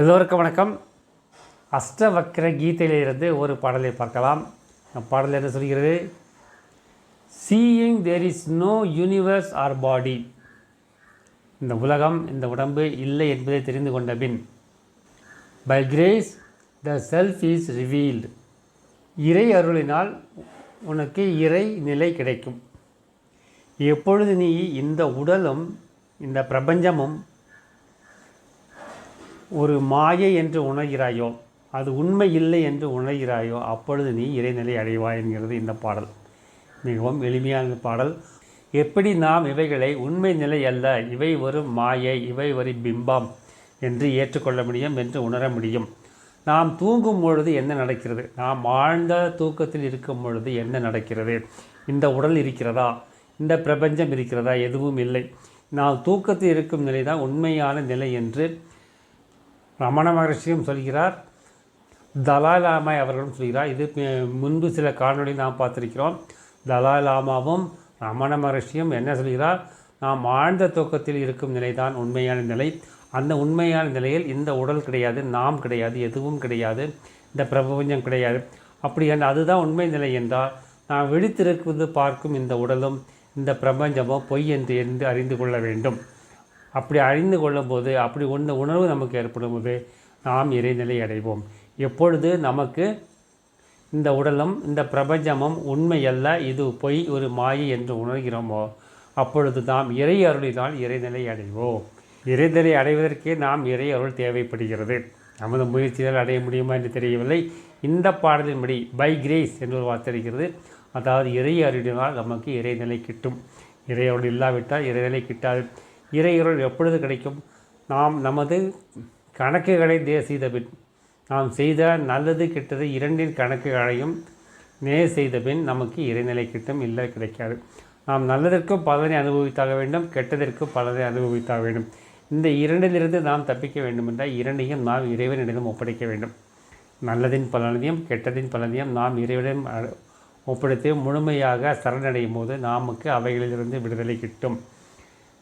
எல்லோருக்கும் வணக்கம். அஷ்டவக்ர கீதையிலிருந்து ஒரு பாடலை பார்க்கலாம். அந்த பாடல் என்ன சொல்கிறது? Seeing there is no universe or body இந்த உலகம் இந்த உடம்பு இல்லை என்பதை தெரிந்து கொண்ட பின் by grace the self is revealed இறை அருளினால் உனக்கு இறை நிலை கிடைக்கும். எப்பொழுது நீ இந்த உடலும் இந்த பிரபஞ்சமும் ஒரு மாயை என்று உணர்கிறாயோ அது உண்மை இல்லை என்று உணர்கிறாயோ அப்பொழுது நீ இறைநிலை அடைவாய் என்கிறது இந்த பாடல். மிகவும் எளிமையான பாடல். எப்படி நாம் இவைகளை உண்மை நிலை அல்ல இவை ஒரு மாயை இவை ஒரு பிம்பம் என்று ஏற்றுக்கொள்ள முடியும் என்று உணர முடியும். நாம் தூங்கும் பொழுது என்ன நடக்கிறது? நாம் ஆழ்ந்த தூக்கத்தில் இருக்கும் பொழுது என்ன நடக்கிறது? இந்த உடல் இருக்கிறதா? இந்த பிரபஞ்சம் இருக்கிறதா? எதுவும் இல்லை. நாம் தூக்கத்தில் இருக்கும் நிலை தான் உண்மையான நிலை என்று ரமண மகர்ஷியும் சொல்கிறார் தலாய் லாமா அவர்களும் சொல்கிறார். இது முன்பு சில காணொலி நாம் பார்த்திருக்கிறோம். தலாய் லாமாவும் ரமண மகர்ஷியும் என்ன சொல்கிறார்? நாம் ஆழ்ந்த தூக்கத்தில் இருக்கும் நிலைதான் உண்மையான நிலை. அந்த உண்மையான நிலையில் இந்த உடல் கிடையாது நாம் கிடையாது எதுவும் கிடையாது இந்த பிரபஞ்சம் கிடையாது. அப்படி அதுதான் உண்மை நிலை என்றால் நாம் விழித்திருக்குது பார்க்கும் இந்த உடலும் இந்த பிரபஞ்சமும் பொய் என்று என்று அறிந்து கொள்ள வேண்டும். அப்படி அறிந்து கொள்ளும்போது அப்படி ஒன்று உணர்வு நமக்கு ஏற்படும். போது நாம் இறைநிலை அடைவோம். எப்பொழுது நமக்கு இந்த உடலும் இந்த பிரபஞ்சமும் உண்மையல்ல இது பொய் ஒரு மாயை என்று உணர்கிறோமோ அப்பொழுது நாம் இறை அருளினால் இறைநிலை அடைவோம். இறைநிலை அடைவதற்கே நாம் இறை அருள் தேவைப்படுகிறது. நமது முயற்சியால் அடைய முடியுமா என்று தெரியவில்லை. இந்த பாடலின்படி பை கிரேஸ் என்று ஒரு வார்த்தை இருக்கிறது. அதாவது இறை அருளினால் நமக்கு இறைநிலை கிட்டும். இறை அருள் இல்லாவிட்டால் இறைநிலை கிட்டாது. இறையுறள் எப்பொழுது கிடைக்கும்? நாம் நமது கணக்குகளை தே நாம் செய்த நல்லது கெட்டது இரண்டின் கணக்குகளையும் நே செய்த பின் நமக்கு இறைநிலை கிட்டும் இல்லை கிடைக்காது. நாம் நல்லதற்கும் பலனை அனுபவித்தாக வேண்டும் கெட்டதற்கும் பலனை அனுபவித்தாக வேண்டும். இந்த இரண்டிலிருந்து நாம் தப்பிக்க வேண்டுமென்றால் இரண்டையும் நாம் இறைவனிடம் ஒப்படைக்க வேண்டும். நல்லதின் பலனையும் கெட்டதின் பலனையும் நாம் இறைவனிடம் ஒப்படைத்து முழுமையாக சரணடையும் போது நமக்கு அவைகளிலிருந்து விடுதலை கிட்டும்.